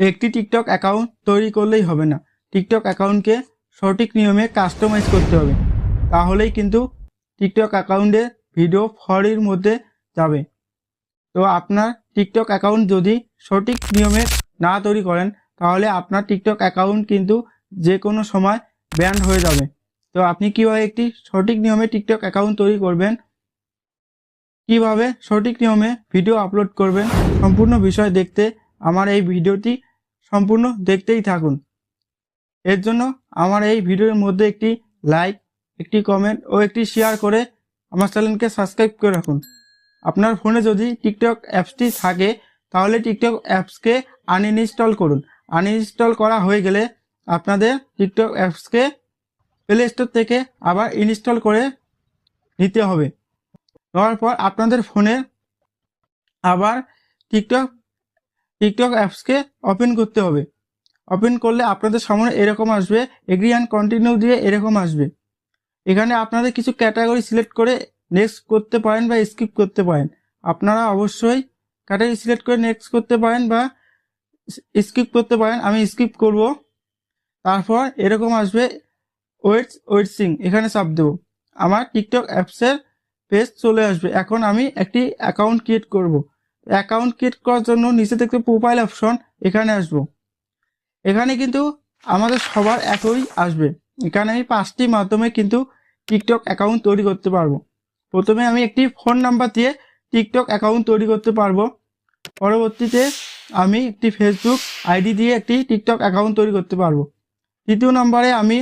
একটি TikTok account তৈরি করলেই হবে না। টিকটক অ্যাকাউন্টকে সঠিক নিয়মে কাস্টমাইজ করতে হবে। তাহলেই কিন্তু টিকটক অ্যাকাউন্টে ভিডিও ফরির মধ্যে যাবে। তো আপনার টিকটক অ্যাকাউন্ট যদি সঠিক নিয়মে না তৈরি করেন, তাহলে আপনার টিকটক অ্যাকাউন্ট কিন্তু যে কোনো সময় ব্যান্ড হয়ে যাবে। তো আপনি কীভাবে একটি সঠিক নিয়মে টিকটক অ্যাকাউন্ট তৈরি করবেন? কীভাবে সঠিক নিয়মে ভিডিও আপলোড করবেন? সম্পূর্ণ বিষয় দেখতে আমার এই ভিডিওটি সম্পূর্ণ দেখতেই থাকুন। এর জন্য আমার এই ভিডিওর মধ্যে একটি লাইক একটি কমেন্ট ও একটি শেয়ার করে আমার চ্যানেলকে সাবস্ক্রাইব করে রাখুন। আপনার ফোনে যদি টিকটক অ্যাপসটি থাকে, তাহলে টিকটক অ্যাপসকে আনইনস্টল করুন। আনইনস্টল করা হয়ে গেলে আপনাদের টিকটক অ্যাপসকে প্লে স্টোর থেকে আবার ইনস্টল করে নিতে হবে। নেওয়ার পর আপনাদের ফোনে আবার টিকটক টিকটক অ্যাপসকে ওপেন করতে হবে। ওপেন করলে আপনাদের সামনে এরকম আসবে এগ্রি অ্যান্ড কন্টিনিউ দিয়ে এরকম আসবে। এখানে আপনাদের কিছু ক্যাটাগরি সিলেক্ট করে নেক্সট করতে পারেন বা স্কিপ করতে পারেন। আপনারা অবশ্যই ক্যাটাগরি সিলেক্ট করে নেক্সট করতে পারেন বা স্কিপ করতে পারেন। আমি স্কিপ করব। তারপর এরকম আসবে ওয়েটস ওয়েটসিং এখানে চাপ দেবো। আমার টিকটক অ্যাপসের পেজ চলে আসবে। এখন আমি একটি অ্যাকাউন্ট ক্রিয়েট করব। অ্যাকাউন্ট ক্রিয়েট করার জন্য নিচে দেখতে প্রোফাইল অপশন এখানে আসব। এখানে কিন্তু আমাদের সবার একই আসবে। এখানে আমি পাঁচটি মাধ্যমে কিন্তু টিকটক অ্যাকাউন্ট তৈরি করতে পারব। প্রথমে আমি একটি ফোন নাম্বার দিয়ে টিকটক অ্যাকাউন্ট তৈরি করতে পারব। পরবর্তীতে আমি একটি ফেসবুক আইডি দিয়ে একটি টিকটক অ্যাকাউন্ট তৈরি করতে পারব। তৃতীয় নম্বরে আমি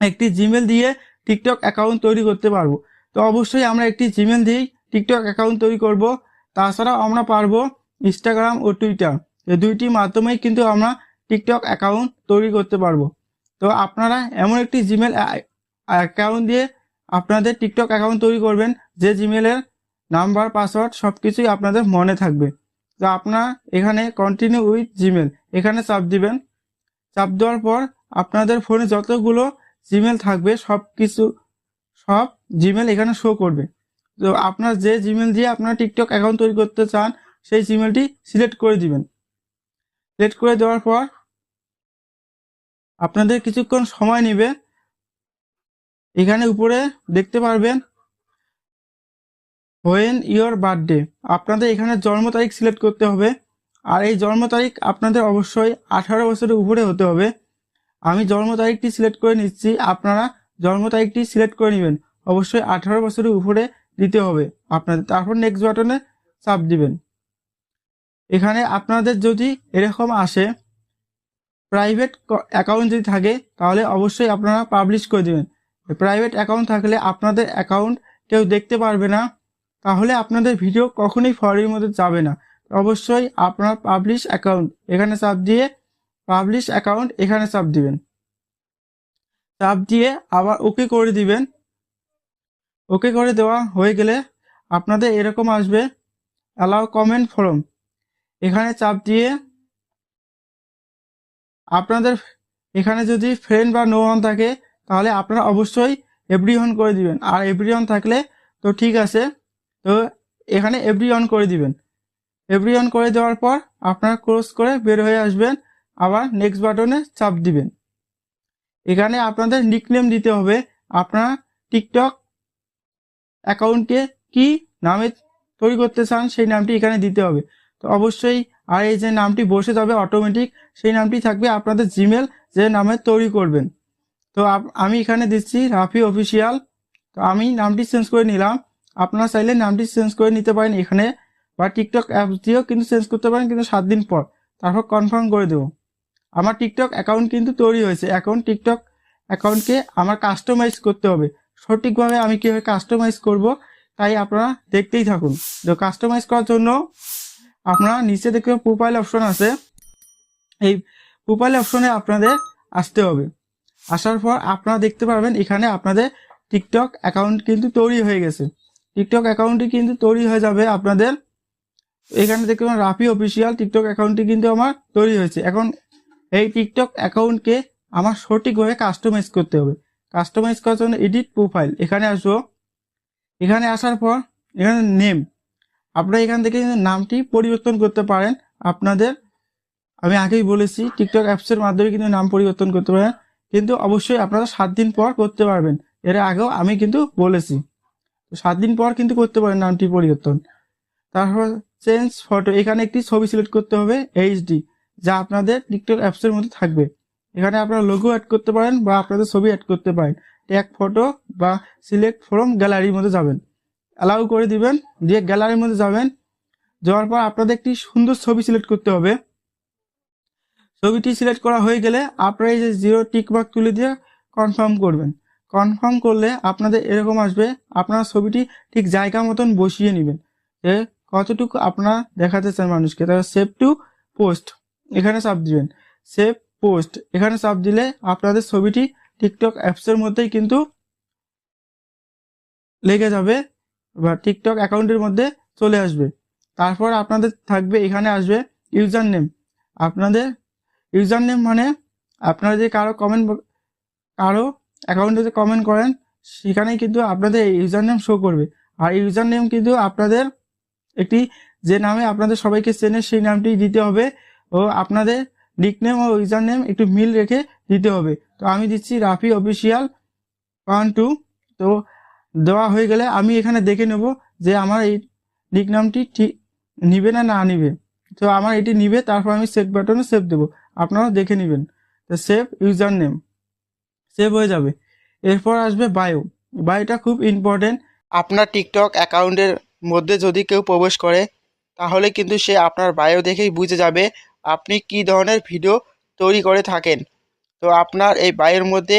একটি জিমেল দিয়ে টিকটক অ্যাকাউন্ট তৈরি করতে পারব। তো অবশ্যই আমরা একটি জিমেল দিয়েই টিকটক অ্যাকাউন্ট তৈরি করব। তাছাড়াও আমরা পারব ইনস্টাগ্রাম ও টুইটার এই দুইটি মাধ্যমেই কিন্তু আমরা টিকটক অ্যাকাউন্ট তৈরি করতে পারব। তো আপনারা এমন একটি জিমেল অ্যাকাউন্ট দিয়ে আপনাদের টিকটক অ্যাকাউন্ট তৈরি করবেন, যে জিমেলের নাম্বার পাসওয়ার্ড সব কিছুই আপনাদের মনে থাকবে। তো আপনারা এখানে কন্টিনিউ উইথ জিমেল এখানে চাপ দিবেন। চাপ দেওয়ার পর আপনাদের ফোনে যতগুলো জিমেল থাকবে সব কিছু সব জিমেল এখানে শো করবে। তো আপনার যে জিমেল দিয়ে আপনার টিকটক অ্যাকাউন্ট তৈরি করতে চান, সেই জিমেলটি সিলেক্ট করে দিবেন। সিলেক্ট করে দেওয়ার পর আপনাদের কিছুক্ষণ সময় নেবে। এখানে উপরে দেখতে পারবেন হোয়েন ইয়োর বার্থডে আপনাদের এখানে জন্ম তারিখ সিলেক্ট করতে হবে। আর এই জন্ম তারিখ আপনাদের অবশ্যই আঠারো বছরের উপরে হতে হবে। আমি জন্ম তারিখটি সিলেক্ট করে নিচ্ছি, আপনারা জন্ম তারিখটি সিলেক্ট করে নেবেন। অবশ্যই আঠারো বছরের উপরে দিতে হবে। আপনাদের তারপর নেক্সট বাটনে চাপ দিবেন। এখানে আপনাদের যদি এরকম আসে প্রাইভেট অ্যাকাউন্ট যদি থাকে, তাহলে অবশ্যই আপনারা পাবলিশ করে দেবেন। প্রাইভেট অ্যাকাউন্ট থাকলে আপনাদের অ্যাকাউন্ট কেউ দেখতে পারবে না, তাহলে আপনাদের ভিডিও কখনোই ফরের মধ্যে যাবে না। অবশ্যই আপনার পাবলিশ অ্যাকাউন্ট এখানে চাপ দিয়ে পাবলিশ অ্যাকাউন্ট এখানে চাপ দিবেন। চাপ দিয়ে আবার ওকে করে দিবেন। ওকে করে দেওয়া হয়ে গেলে আপনাদের এরকম আসবে। অ্যালাউ কমেন্ট ফরম এখানে চাপ দিয়ে আপনাদের এখানে যদি ফ্রেন্ড বা নো থাকে, তাহলে আপনারা অবশ্যই এভরি অন করে দিবেন। আর এভরি অন থাকলে তো ঠিক আছে, তো এখানে এভরি অন করে দিবেন। এভরি অন করে দেওয়ার পর আপনারা ক্লোজ করে বের হয়ে আসবেন, আবার নেক্সট বাটনে চাপ দিবেন। এখানে আপনাদের নিকনেম দিতে হবে। আপনারা টিকটক অ্যাকাউন্টকে কি নামে তৈরি করতে চান, সেই নামটি এখানে দিতে হবে। তো অবশ্যই আর এই যে নামটি বসে যাবে অটোমেটিক সেই নামটি থাকবে আপনাদের জিমেল যে নামে তৈরি করবেন। তো আমি এখানে দিচ্ছি রাফি অফিসিয়াল তো আমি নামটি চেঞ্জ করে নিলাম। আপনারা চাইলে নামটি চেঞ্জ করে নিতে পারেন এখানে, বা টিকটক অ্যাপস দিয়েও কিন্তু চেঞ্জ করতে পারেন, কিন্তু সাত দিন পর। তারপর কনফার্ম করে দেবো। আমার টিকটক অ্যাকাউন্ট কিন্তু তৈরি হয়েছে। এখন টিকটক অ্যাকাউন্টকে আমার কাস্টমাইজ করতে হবে। সঠিকভাবে আমি কীভাবে কাস্টমাইজ করব, তাই আপনারা দেখতেই থাকুন। তো কাস্টমাইজ করার জন্য আপনারা নিচে দেখবে প্রোফাইল অপশন আছে। এই প্রোফাইল অপশনে আপনাদের আসতে হবে। আসার পর আপনারা দেখতে পারবেন এখানে আপনাদের টিকটক অ্যাকাউন্ট কিন্তু তৈরি হয়ে গেছে। টিকটক অ্যাকাউন্টটি কিন্তু তৈরি হয়ে যাবে আপনাদের। এখানে দেখতে পাবেন রাফি অফিসিয়াল টিকটক অ্যাকাউন্টটি কিন্তু আমার তৈরি হয়েছে। এখন এই টিকটক অ্যাকাউন্টকে আমার সঠিকভাবে কাস্টমাইজ করতে হবে। কাস্টমাইজ করার জন্য এডিট প্রোফাইল এখানে আসব এখানে আসার পর এখানে নেম আপনারা এখান থেকে নামটি পরিবর্তন করতে পারেন। আপনাদের, আমি আগেই বলেছি টিকটক অ্যাপসের মাধ্যমে কিন্তু নাম পরিবর্তন করতে পারেন। কিন্তু অবশ্যই আপনারা সাত দিন পর করতে পারবেন। এর আগেও আমি কিন্তু বলেছি। সাত দিন পর কিন্তু করতে পারেন নামটি পরিবর্তন। তারপর চেঞ্জ ফটো এখানে একটি ছবি সিলেক্ট করতে হবে এইচডি যা আপনাদের টিকটক অ্যাপসের মধ্যে থাকবে। এখানে আপনারা লোগো অ্যাড করতে পারেন বা আপনাদের ছবি অ্যাড করতে পারেন। ট্যাগ ফটো বা সিলেক্ট ফ্রম গ্যালারির মধ্যে যাবেন। অ্যালাউ করে দিবেন, দিয়ে গ্যালারির মধ্যে যাবেন। যাওয়ার পর আপনাদের একটি সুন্দর ছবি সিলেক্ট করতে হবে। ছবিটি সিলেক্ট করা হয়ে গেলে আপনারা এই যে জিরো টিকমার্ক তুলে দিয়ে কনফার্ম করবেন। কনফার্ম করলে আপনাদের এরকম আসবে, আপনার ছবিটি ঠিক জায়গা মতন বসিয়ে নেবেন। যে কতটুকু আপনারা দেখাতে চান মানুষকে, তাহলে সেভ টু পোস্ট এখানে চাপ দিবেন। সেভ পোস্ট এখানে চাপ দিলে আপনাদের ছবিটি টিকটক অ্যাপসের মধ্যেই কিন্তু লেগে যাবে বা টিকটক অ্যাকাউন্টের মধ্যে চলে আসবে। তারপর আপনাদের থাকবে, এখানে আসবে ইউজার নেম আপনাদের ইউজার নেম মানে আপনারা যে কারও কমেন্ট কারও অ্যাকাউন্টে যে কমেন্ট করেন, সেখানেই কিন্তু আপনাদের ইউজার নেম শো করবে। আর ইউজার নেম কিন্তু আপনাদের একটি যে নামে আপনাদের সবাইকে চেনে, সেই নামটি দিতে হবে। ও আপনাদের নিকনেম ও ইউজার নেম একটু মিল রেখে দিতে হবে। তো আমি দিচ্ছি রাফি অফিসিয়াল ওয়ান টু তো দেওয়া হয়ে গেলে আমি এখানে দেখে নেব যে আমার এই নিকনামটি ঠিক নিবে না না নিবে। তো আমার এটি নিবে, তারপর আমি সেভ বাটনে সেভ দেবো। আপনারাও দেখে নেবেন। তো সেভ ইউজার নেম সেভ হয়ে যাবে। এরপর আসবে বায়ো বায়োটা খুব ইম্পর্টেন্ট আপনার টিকটক অ্যাকাউন্টের মধ্যে যদি কেউ প্রবেশ করে, তাহলে কিন্তু সে আপনার বায়ো দেখেই বুঝে যাবে আপনি কি ধরনের ভিডিও তৈরি করে থাকেন? তো আপনার এই বায়োর মধ্যে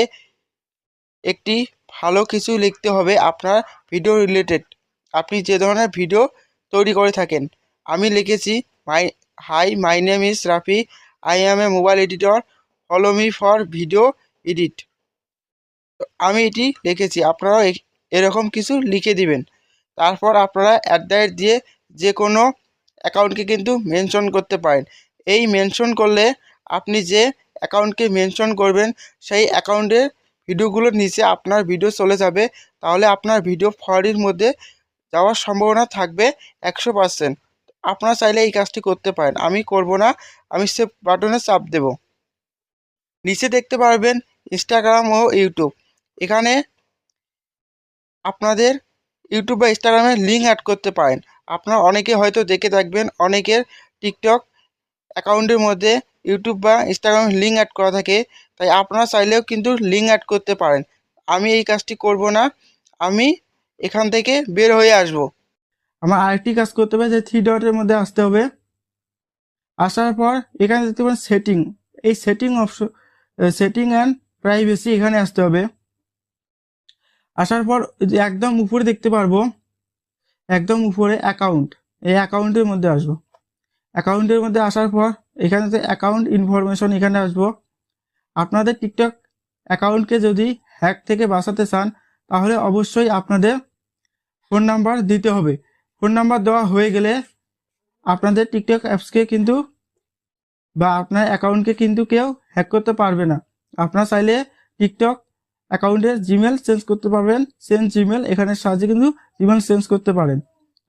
একটি ভালো কিছু লিখতে হবে আপনার ভিডিও রিলেটেড। আপনি যে ধরনের ভিডিও তৈরি করে থাকেন। আমি লিখেছি, my, hi, my name is Rafi. I am a mobile editor. Follow me for video edit. আমি এটি লিখেছি। আপনারাও এরকম কিছু লিখে দিবেন। তারপর আপনারা অ্যাট দিয়ে যে কোনো অ্যাকাউন্টকে কিন্তু মেনশন করতে পারেন। এই মেনশন করলে আপনি যে অ্যাকাউন্টকে মেনশন করবেন, সেই অ্যাকাউন্টের ভিডিওগুলোর নিচে আপনার ভিডিও চলে যাবে। তাহলে আপনার ভিডিও ফরির মধ্যে যাওয়ার সম্ভাবনা থাকবে একশো পার্সেন্ট আপনারা চাইলে এই কাজটি করতে পারেন। আমি করব না, আমি সে বাটনে চাপ দেব। নিচে দেখতে পারবেন ইনস্টাগ্রাম ও ইউটিউব এখানে আপনাদের ইউটিউব বা ইনস্টাগ্রামে লিঙ্ক অ্যাড করতে পারেন। আপনারা অনেকে হয়তো দেখে থাকবেন, অনেকের টিকটক অ্যাকাউন্টের মধ্যে ইউটিউব বা ইনস্টাগ্রামে লিঙ্ক অ্যাড করা থাকে, তাই আপনারা চাইলেও কিন্তু লিঙ্ক অ্যাড করতে পারেন। আমি এই কাজটি করব না, আমি এখান থেকে বের হয়ে আসব। আমার আরেকটি কাজ করতে হবে, যে থ্রি ডটের মধ্যে আসতে হবে। আসার পর এখানে দেখতে পাবেন সেটিং এই setting option setting and privacy এখানে আসতে হবে। আসার পর একদম উপরে দেখতে পারব, একদম উপরে অ্যাকাউন্ট এই অ্যাকাউন্টের মধ্যে আসব। অ্যাকাউন্টের মধ্যে আসার পর এখানে যে অ্যাকাউন্ট ইনফরমেশন এখানে আসব। আপনাদের টিকটক অ্যাকাউন্টকে যদি হ্যাক থেকে বাঁচাতে চান, তাহলে অবশ্যই আপনাদের ফোন নাম্বার দিতে হবে। ফোন নাম্বার দেওয়া হয়ে গেলে আপনাদের টিকটক অ্যাপসকে কিন্তু বা আপনার অ্যাকাউন্টকে কিন্তু কেউ হ্যাক করতে পারবে না। আপনার চাইলে টিকটক অ্যাকাউন্টের জিমেল চেঞ্জ করতে পারবেন। চেঞ্জ জিমেল, এখানে সাহায্যে কিন্তু জিমেল চেঞ্জ করতে পারেন।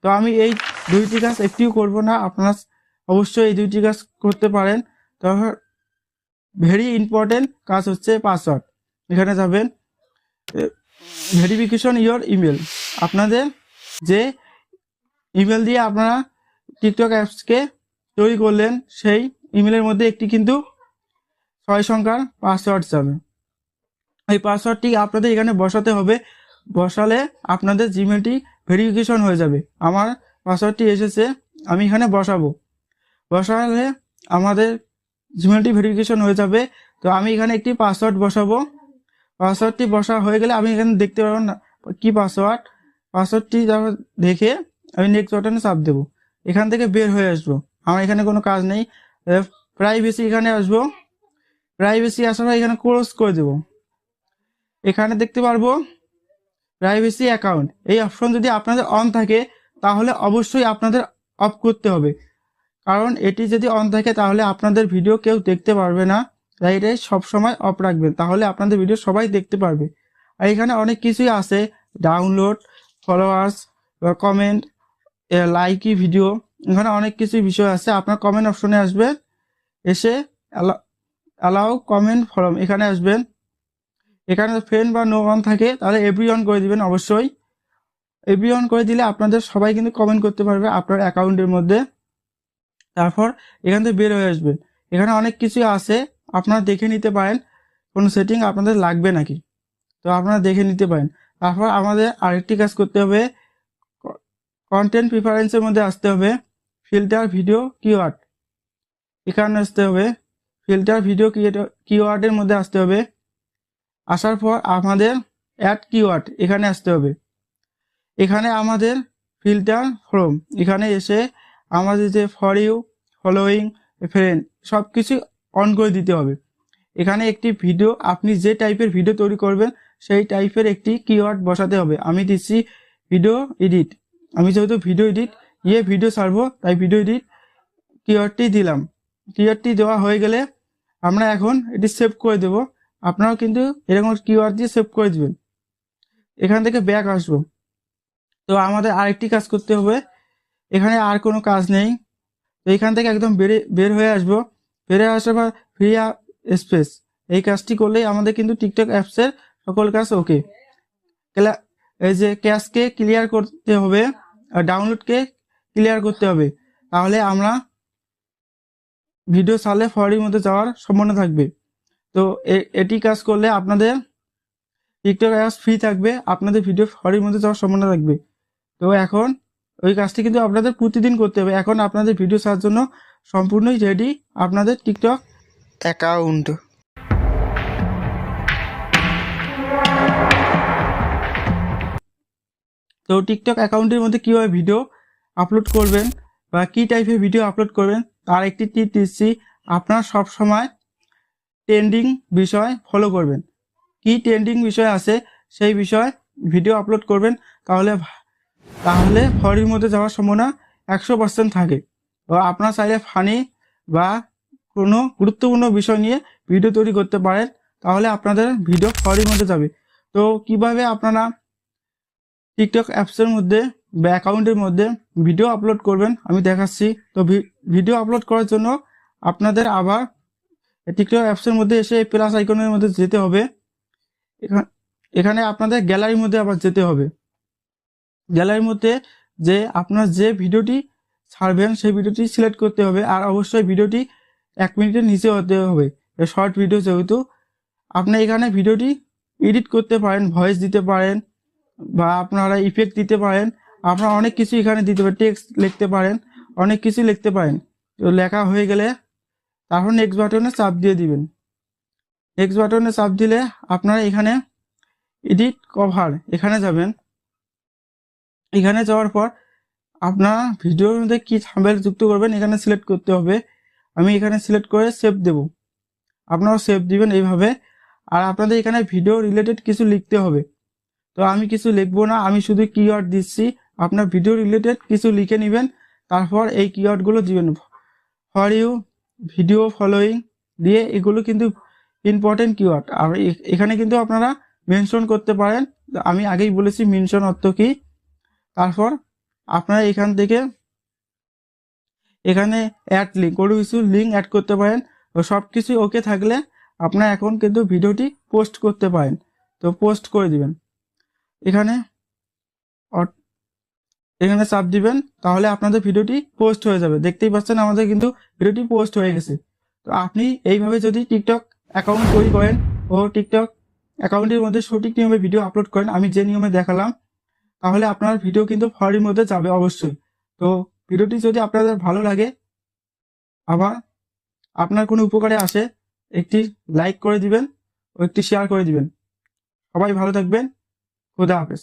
তো আমি এই দুইটি কাজ একটিও করব না। আপনারা অবশ্যই এই দুইটি কাজ করতে পারেন। তবে ভেরি ইম্পর্টেন্ট কাজ হচ্ছে পাসওয়ার্ড। এখানে যাবেন। Verification your email. আপনাদের যে ইমেল দিয়ে আপনারা টিকটক অ্যাপসকে তৈরি করলেন, সেই ইমেলের মধ্যে একটি কিন্তু ছয় সংখ্যার পাসওয়ার্ড যাবে। এই পাসওয়ার্ডটি আপনাদের এখানে বসাতে হবে। বসালে আপনাদের জিমেলটি ভেরিফিকেশন হয়ে যাবে। আমার পাসওয়ার্ডটি এসেছে, আমি এখানে বসাবো। বসালে আমাদের জিমেলটি ভেরিফিকেশন হয়ে যাবে। তো আমি এখানে একটি পাসওয়ার্ড বসাবো। পাসওয়ার্ডটি বসা হয়ে গেলে আমি এখানে দেখতে পারব না কি পাসওয়ার্ড পাসওয়ার্ডটি দেখে আমি নেক্সট বাটনে চাপ দেবো। এখান থেকে বের হয়ে আসব। আমার এখানে কোনো কাজ নেই। প্রাইভেসি এখানে আসব। প্রাইভেসি আসার পর এখানে ক্লোজ করে দেবো। এখানে দেখতে পারব প্রাইভেসি অ্যাকাউন্ট এই অপশন যদি আপনাদের অন থাকে, তাহলে অবশ্যই আপনাদের অফ করতে হবে। কারণ এটি যদি অন থাকে, তাহলে আপনাদের ভিডিও কেউ দেখতে পারবে না। তাই এটাই সবসময় অফ রাখবেন। তাহলে আপনাদের ভিডিও সবাই দেখতে পারবে। আর এখানে অনেক কিছুই আছে। Download followers comment Likee video এখানে অনেক কিছুই বিষয় আছে। আপনার কমেন্ট অপশনে আসবে এসে অ্যালাউ কমেন্ট ফরম এখানে আসবেন। এখানে ফ্রেন্ড বা নো অন থাকে, তাহলে এভরি অন করে দিবেন অবশ্যই। এভরি অন করে দিলে আপনাদের সবাই কিন্তু কমেন্ট করতে পারবে আপনার অ্যাকাউন্টের মধ্যে। তারপর এখান থেকে বের হয়ে আসবেন। এখানে অনেক কিছু আছে, আপনারা দেখে নিতে পারেন। কোনো সেটিং আপনাদের লাগবে নাকি? তো আপনারা দেখে নিতে পারেন। তারপর আমাদের আরেকটি কাজ করতে হবে কন্টেন্ট প্রিফারেন্সের মধ্যে আসতে হবে ফিল্টার ভিডিও কিওয়ার্ড এখানে আসতে হবে ফিল্টার ভিডিও কিওয়ার্ডের মধ্যে আসতে হবে। আসার পর আমাদের অ্যাড কিওয়ার্ড এখানে আসতে হবে। এখানে আমাদের ফিল্টার ফ্রম এখানে এসে আমাদের যে ফর ইউ ফলোয়িং ফ্রেন্ড সব কিছু অন করে দিতে হবে। এখানে একটি ভিডিও আপনি যে টাইপের ভিডিও তৈরি করবেন, সেই টাইপের একটি কিওয়ার্ড বসাতে হবে। আমি দিচ্ছি ভিডিও এডিট আমি যেহেতু ভিডিও এডিট ইয়ে ভিডিও ছাড়বো, তাই ভিডিও এডিট কিওয়ার্ডটি দিলাম। কিওয়ার্ডটি দেওয়া হয়ে গেলে আমরা এখন এটি সেভ করে দেব। আপনারাও কিন্তু এরকম কিওয়ার্ড দিয়ে সেভ করে দিবেন। এখান থেকে ব্যাক আসব। তো আমাদের আরেকটি কাজ করতে হবে। এখানে আর কোনো কাজ নেই। তো এখান থেকে একদম বেরে বের হয়ে আসব। বেরিয়ে আসার পর ফ্রি স্পেস এই কাজটি করলেই আমাদের কিন্তু টিকটক অ্যাপসের সকল কাজ ওকে এই যে ক্যাশকে ক্লিয়ার করতে হবে ডাউনলোডকে ক্লিয়ার করতে হবে, তাহলে আমরা ভিডিও সালে ফরির মধ্যে যাওয়ার সম্ভাবনা থাকবে। তো এটি কাজ করলে আপনাদের টিকটক অ্যাপস ফ্রি থাকবে, আপনাদের ভিডিও ফরির মধ্যে যাওয়ার সম্ভাবনা থাকবে। তো এখন ওই কাজটি কিন্তু আপনাদের প্রতিদিন করতে হবে। এখন আপনাদের ভিডিও ছাড়ার জন্য সম্পূর্ণই রেডি আপনাদের টিকটক অ্যাকাউন্ট তো টিকটক অ্যাকাউন্টের মধ্যে কীভাবে ভিডিও আপলোড করবেন বা কী টাইপের ভিডিও আপলোড করবেন, তার একটি টিপ দিচ্ছি। আপনারা সব সময় ট্রেন্ডিং বিষয় ফলো করবেন। কি ট্রেন্ডিং বিষয় আছে, সেই বিষয়ে ভিডিও আপলোড করবেন, তাহলে তাহলে ফরির মধ্যে যাওয়ার সম্ভাবনা একশো পার্সেন্ট থাকে। আপনারা চাইলে ফানি বা কোনো গুরুত্বপূর্ণ বিষয় নিয়ে ভিডিও তৈরি করতে পারেন, তাহলে আপনাদের ভিডিও ফরির মধ্যে যাবে। তো কীভাবে আপনারা টিকটক অ্যাপসের মধ্যে বা অ্যাকাউন্টের মধ্যে ভিডিও আপলোড করবেন, আমি দেখাচ্ছি। তো ভিডিও আপলোড করার জন্য আপনাদের আবার টিকটক অ্যাপসের মধ্যে এসে প্লাস আইকনের মধ্যে যেতে হবে। এখা- এখানে আপনাদের গ্যালারির মধ্যে আবার যেতে হবে। গ্যালারির মধ্যে যে আপনার যে ভিডিওটি ছাড়বেন, সেই ভিডিওটি সিলেক্ট করতে হবে আর অবশ্যই ভিডিওটি এক মিনিটের নিচে হতে হবে। শর্ট ভিডিও যেহেতু, আপনি এখানে ভিডিওটি এডিট করতে পারেন, ভয়েস দিতে পারেন বা আপনারা ইফেক্ট দিতে পারেন। আপনারা অনেক কিছু এখানে দিতে পারেন টেক্সট লিখতে পারেন, অনেক কিছু লিখতে পারেন। তো লেখা হয়ে গেলে তারপর নেক্সট বাটনে চাপ দিয়ে দিবেন। নেক্সট বাটনে চাপ দিলে আপনারা এখানে এডিট কভার এখানে যাবেন। এখানে যাওয়ার পর আপনার ভিডিওর মধ্যে কি থাম্বেল যুক্ত করবেন এখানে সিলেক্ট করতে হবে। আমি এখানে সিলেক্ট করে সেভ দেব। আপনারাও সেভ দিবেন এইভাবে। আর আপনাদের এখানে ভিডিও রিলেটেড কিছু লিখতে হবে। তো আমি কিছু লিখব না, আমি শুধু কিওয়ার্ড দিচ্ছি। আপনার ভিডিও রিলেটেড কিছু লিখে নেবেন, তারপর এই কিওয়ার্ডগুলো দিবেন। ফর ইউ ভিডিও ফলোয়িং দিয়ে এগুলো কিন্তু ইম্পর্টেন্ট কিওয়ার্ড আর এখানে কিন্তু আপনারা মেনশন করতে পারেন। আমি আগেই বলেছি মেনশন অর্থ কি? তারপর আপনারা এখান থেকে এখানে অ্যাড লিঙ্ক কোনো কিছু লিঙ্ক অ্যাড করতে পারেন। সব কিছু ওকে থাকলে আপনারা এখন কিন্তু ভিডিওটি পোস্ট করতে পারেন। তো পোস্ট করে দিবেন। এখানে এখানে চাপ দিবেন, তাহলে আপনাদের ভিডিওটি পোস্ট হয়ে যাবে। দেখতেই পাচ্ছেন আমাদের কিন্তু ভিডিওটি পোস্ট হয়ে গেছে। তো আপনি এইভাবে যদি টিকটক অ্যাকাউন্ট তৈরি করেন ও টিকটক অ্যাকাউন্টের মধ্যে সঠিক নিয়মে ভিডিও আপলোড করেন, আমি যে নিয়মে দেখালাম তাহলে আপনার ভিডিও কিন্তু ফরের মধ্যে যাবে অবশ্যই। তো ভিডিওটি যদি আপনাদের ভালো লাগে, আবার আপনার কোনো উপকারে আসে, একটি লাইক করে দিবেন ও একটি শেয়ার করে দিবেন। সবাই ভালো থাকবেন। খুদা হাফেজ।